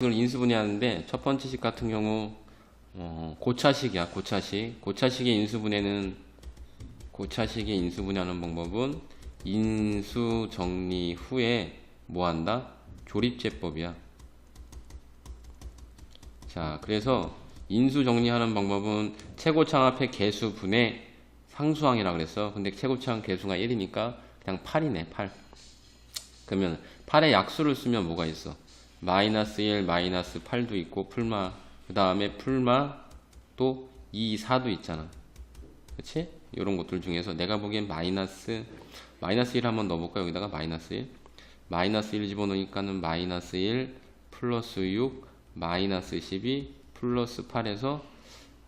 이걸 인수분해하는데 첫 번째 식 같은 경우 어, 고차식이야 고차식. 고차식의 인수분해는 고차식의 인수분해하는 방법은 인수 정리 후에 뭐한다? 조립제법이야. 자 그래서 인수 정리하는 방법은 최고창 앞에 개수 분의 상수항이라 그랬어. 근데 최고창 개수가 1이니까 그냥 8이네 8 그러면 8의 약수를 쓰면 뭐가 있어 마이너스 1, 마이너스 8도 있고 풀마 그 다음에 풀마 또 2, 4도 있잖아. 그치? 이런 것들 중에서 내가 보기엔 마이너스 마이너스 1 한번 넣어볼까 여기다가 마이너스 1 마이너스 1 집어넣으니까는 마이너스 1 플러스 6 마이너스 12 플러스 8에서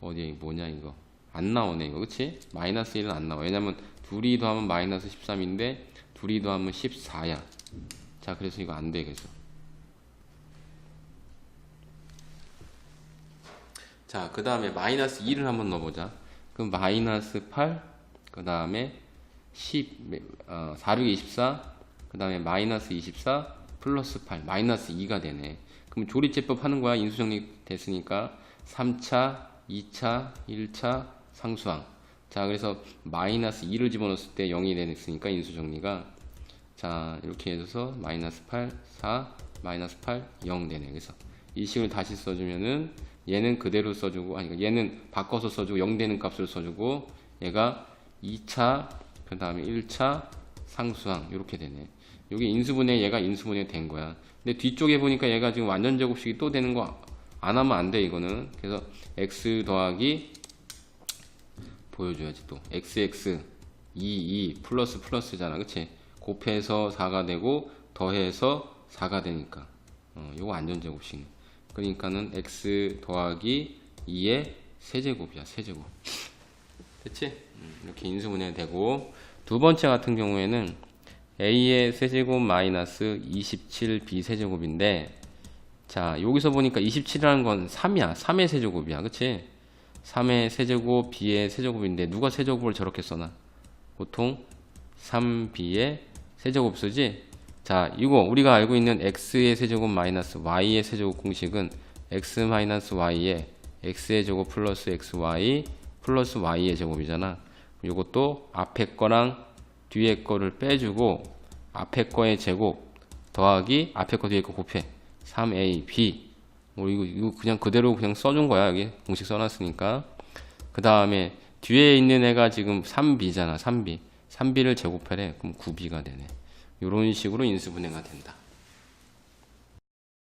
어디 뭐냐 이거? 안 나오네 이거. 그치? 마이너스 1은 안 나와 왜냐면 둘이 더하면 마이너스 13인데 둘이 더하면 14야. 자 그래서 이거 안 돼 그래서 자, 그 다음에 마이너스 2를 한번 넣어보자. 그럼 마이너스 8, 그 다음에 10, 어, 4, 6, 24, 그 다음에 마이너스 24, 플러스 8, 마이너스 2가 되네. 그럼 조립제법 하는 거야. 인수정리 됐으니까. 3차, 2차, 1차, 상수항. 자, 그래서 마이너스 2를 집어넣었을 때 0이 되니까 인수정리가. 자, 이렇게 해서 마이너스 8, 4, 마이너스 8, 0 되네. 그래서 이 식을 다시 써주면은 얘는 그대로 써주고 아니 그러니까 얘는 바꿔서 써주고 0 되는 값을 써주고 얘가 2차 그 다음에 1차 상수항 이렇게 되네. 여기 인수분해 얘가 인수분해 된 거야. 근데 뒤쪽에 보니까 얘가 지금 완전 제곱식이 또 되는 거 안 하면 안 돼 이거는. 그래서 x 더하기 보여줘야지 또. xx 2 2 플러스 플러스잖아 그치? 곱해서 4가 되고 더해서 4가 되니까. 어, 이거 완전 제곱식 그러니까는 x 더하기 2의 세제곱이야 세제곱 됐지? 음, 이렇게 인수분해 되고 두 번째 같은 경우에는 a의 세제곱 마이너스 27b 세제곱인데 자 여기서 보니까 27이라는 건 3이야 3의 세제곱이야 그치? 3의 세제곱 b의 세제곱인데 누가 세제곱을 저렇게 써놔? 보통 3b의 세제곱 쓰지? 자, 이거 우리가 알고 있는 x의 세제곱 마이너스 y의 세제곱 공식은 x 마이너스 y의 x의 제곱 플러스 xy 플러스 y의 제곱이잖아. 이것도 앞에 거랑 뒤에 거를 빼주고 앞에 거의 제곱 더하기 앞에 거 뒤에 거 곱해. 3ab 뭐 이거 이거 그냥 그대로 그냥 써준 거야 여기 공식 써놨으니까. 그 다음에 뒤에 있는 애가 지금 3b잖아 3b 3b를 제곱하래. 그럼 9b가 되네 이런 식으로 인수분해가 된다.